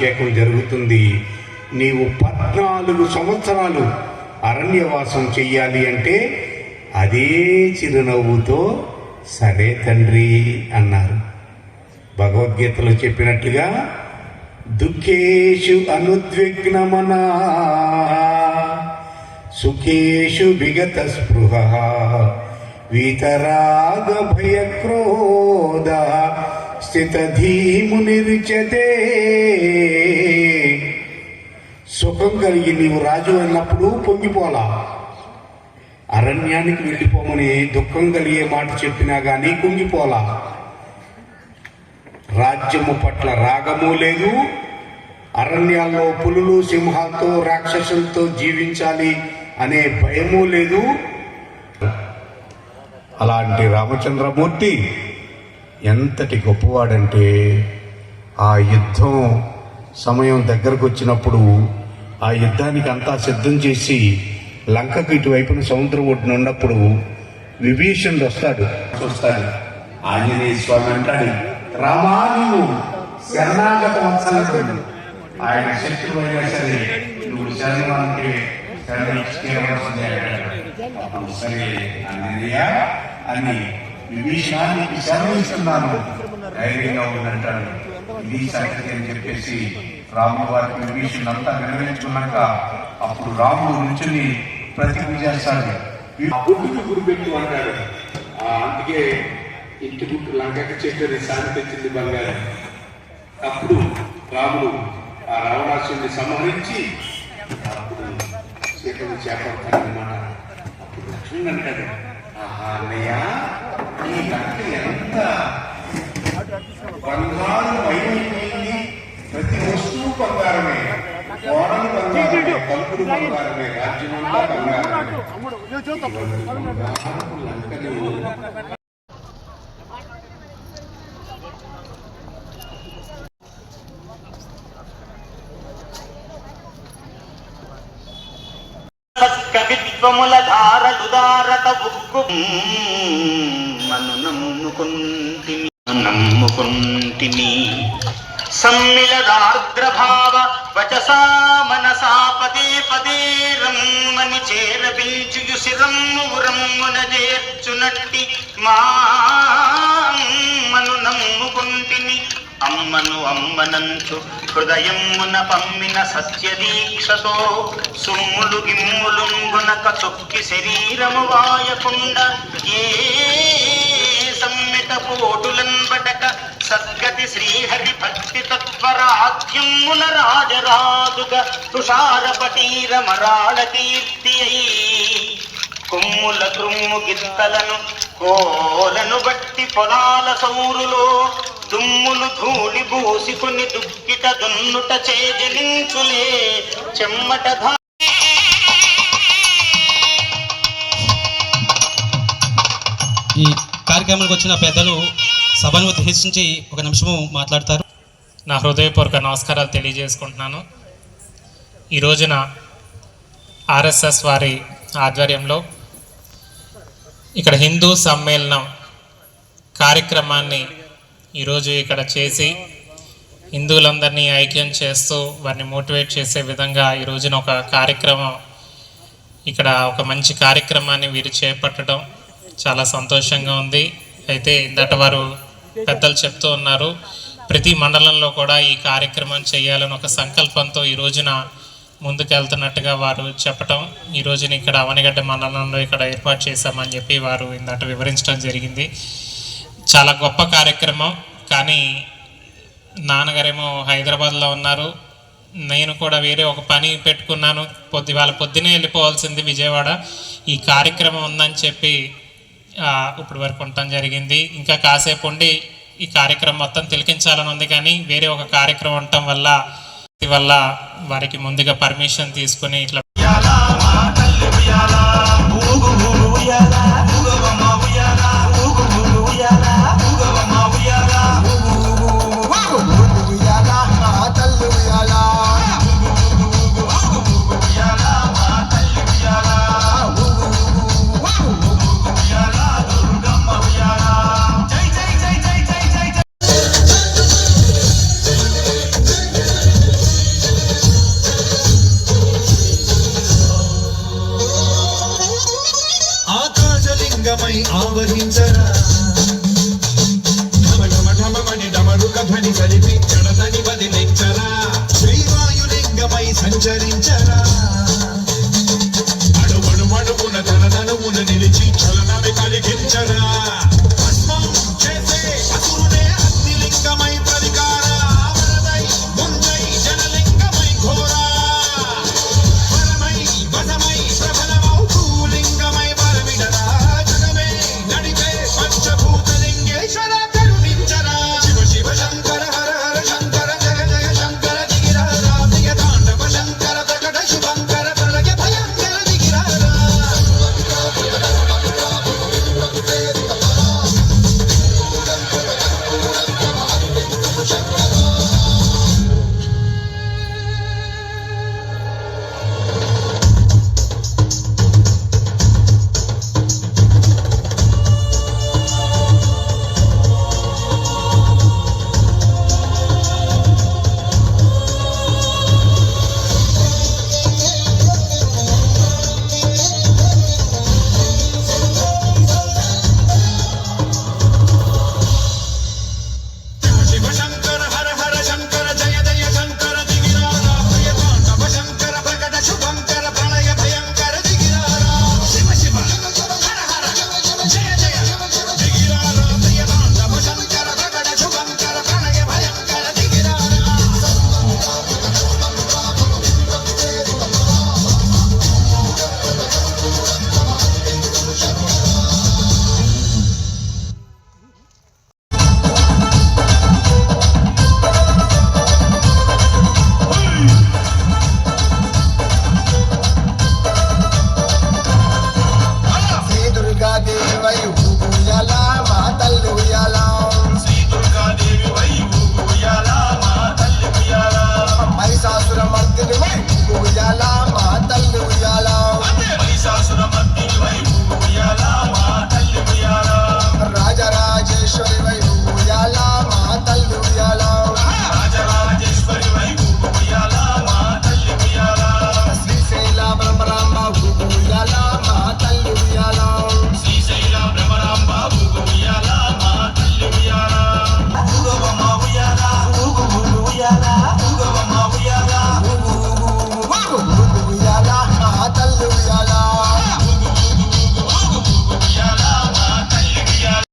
అభిషేకం జరుగుతుంది. నీవు పద్నాలుగు సంవత్సరాలు అరణ్యవాసం చెయ్యాలి అంటే అదే చిరునవ్వుతో సరే తండ్రి అన్నారు. భగవద్గీతలో చెప్పినట్లుగా దుఃఖేషు అనుద్విగ్నమనా? సుఖేషు విగత స్పృహ? వీతరాగ భయక్రోధ స్థితధీమునిర్చతే సుఖం కలిగి నీవు రాజు అన్నప్పుడు పొంగిపోలా. అరణ్యానికి వెళ్ళిపోమని దుఃఖం కలిగే మాట చెప్పినా కానీ కుంగిపోలా. రాజ్యము పట్ల రాగము లేదు. అరణ్యాల్లో పులులు సింహాలతో రాక్షసులతో జీవించాలి అనే భయము లేదు. అలాంటి రామచంద్రమూర్తి ఎంతటి గొప్పవాడంటే ఆ యుద్ధం సమయం దగ్గరకు వచ్చినప్పుడు ఆ యుద్ధానికి అంతా సిద్ధం చేసి లంకకు ఇటువైపున సముద్రం ఒడ్డున ఉన్నప్పుడు విభీషణుడు వస్తాడు. చూస్తాడు. ఆంజనేయ స్వామి అంటాడు రామా నువ్వు శరణాగత వత్సలుడు ఆయన శత్రువు అయినా సరే నువ్వు శరణానికి శరణించుకోవాల్సిందే సరే ఆంజనేయ అని విభీషణానికి శరణిస్తున్నాను. ధైర్యంగా ఉందంటాడు ఇది సంగతి అని చెప్పేసి రాముడు వారికి విభీషణ అంతా నిర్వహించుకున్నాక అప్పుడు రాముడు నుంచుని ప్రతిజ్ఞ చేస్తాడు. గుడ్డుకి గురిపెట్టు అంటాడు ఆ అందుకే ఇంటి గుట్టు లంకకి చెప్పేది శాంతి తెచ్చింది బంగారం. అప్పుడు రాముడు ఆ రావణాసుని సంహరించి అప్పుడు సీతను చేపడతాడనమాట అప్పుడు లక్ష్మణుడు అంటాడు ఆహా అన్నయ్య ఈ లంక ఎంత బంగారం అయిపోయింది. బంగారమే. కోడలు బంగారమే కలుపులు బంగారమే రాజ్యమంతా బంగారమే. బంగారపు లంకని కవిత్వముల ఉక్కు మను నమ్ముకుంటిని నమ్ముకుంటిని సమ్మిళదార్ద్రభావ వచసా మనసా పదే పదే రమ్మని చేరపించుయు శిరమ్ము రమ్మున చేర్చునట్టి మా అమ్మను నమ్ముకుంటిని. అమ్మను అమ్మనంచు హృదయమున పమ్మిన సత్యదీక్షతో సుమ్ములు గిమ్ములుంగునక చొక్కి శరీరము వాయకుండ ఏ పోటులంబటక సద్గతి శ్రీహరి భక్తి తత్వరాధ్యమున రాజరాజుగ తుషారపటీర మరాళ కీర్తి కొమ్ముల క్రుమ్ము గిత్తలను కోలను బట్టి పొలాల సౌరులో దుమ్ములు ధూళి బూసికొని దుక్కిట దున్నుట చేజలించులే చెమ్మట కార్యక్రమానికి వచ్చిన పెద్దలు సభను ఉద్దేశించి ఒక నిమిషము మాట్లాడతారు. నా హృదయపూర్వక నమస్కారాలు తెలియజేసుకుంటున్నాను. ఈ రోజున ఆర్ఎస్ఎస్ వారి ఆధ్వర్యంలో ఇక్కడ హిందూ సమ్మేళనం కార్యక్రమాన్ని ఈరోజు ఇక్కడ చేసి హిందువులందరినీ ఐక్యం చేస్తూ వారిని మోటివేట్ చేసే విధంగా ఈ రోజున ఒక కార్యక్రమం ఇక్కడ ఒక మంచి కార్యక్రమాన్ని వీరు చేపట్టడం చాలా సంతోషంగా ఉంది. అయితే ఇందట వారు పెద్దలు చెప్తూ ఉన్నారు ప్రతి మండలంలో కూడా ఈ కార్యక్రమం చేయాలని ఒక సంకల్పంతో ఈ రోజున ముందుకెళ్తున్నట్టుగా వారు చెప్పటం ఈ రోజున ఇక్కడ అవనిగడ్డ మండలంలో ఇక్కడ ఏర్పాటు చేశామని చెప్పి వారు ఇందట వివరించడం జరిగింది. చాలా గొప్ప కార్యక్రమం కానీ నాన్నగారేమో హైదరాబాద్లో ఉన్నారు. నేను కూడా వేరే ఒక పని పెట్టుకున్నాను. పొద్దు వాళ్ళ పొద్దునే వెళ్ళిపోవాల్సింది విజయవాడ. ఈ కార్యక్రమం ఉందని చెప్పి ఇప్పుడు వరకు ఉండటం జరిగింది. ఇంకా కాసేపు ఉండి ఈ కార్యక్రమం మొత్తం తిలకించాలని ఉంది కానీ వేరే ఒక కార్యక్రమం ఉండటం వల్ల వల్ల వారికి ముందుగా పర్మిషన్ తీసుకుని ఇట్లా సంగమై ఆవహించరా. ఢమఢమఢమని డమరుక ధ్వని కలిపి చెడదని వదిలించరా. శ్రీవాయులింగమై సంచరించరా. అడుగుడు మడుగున తనదనుమున నిలిచి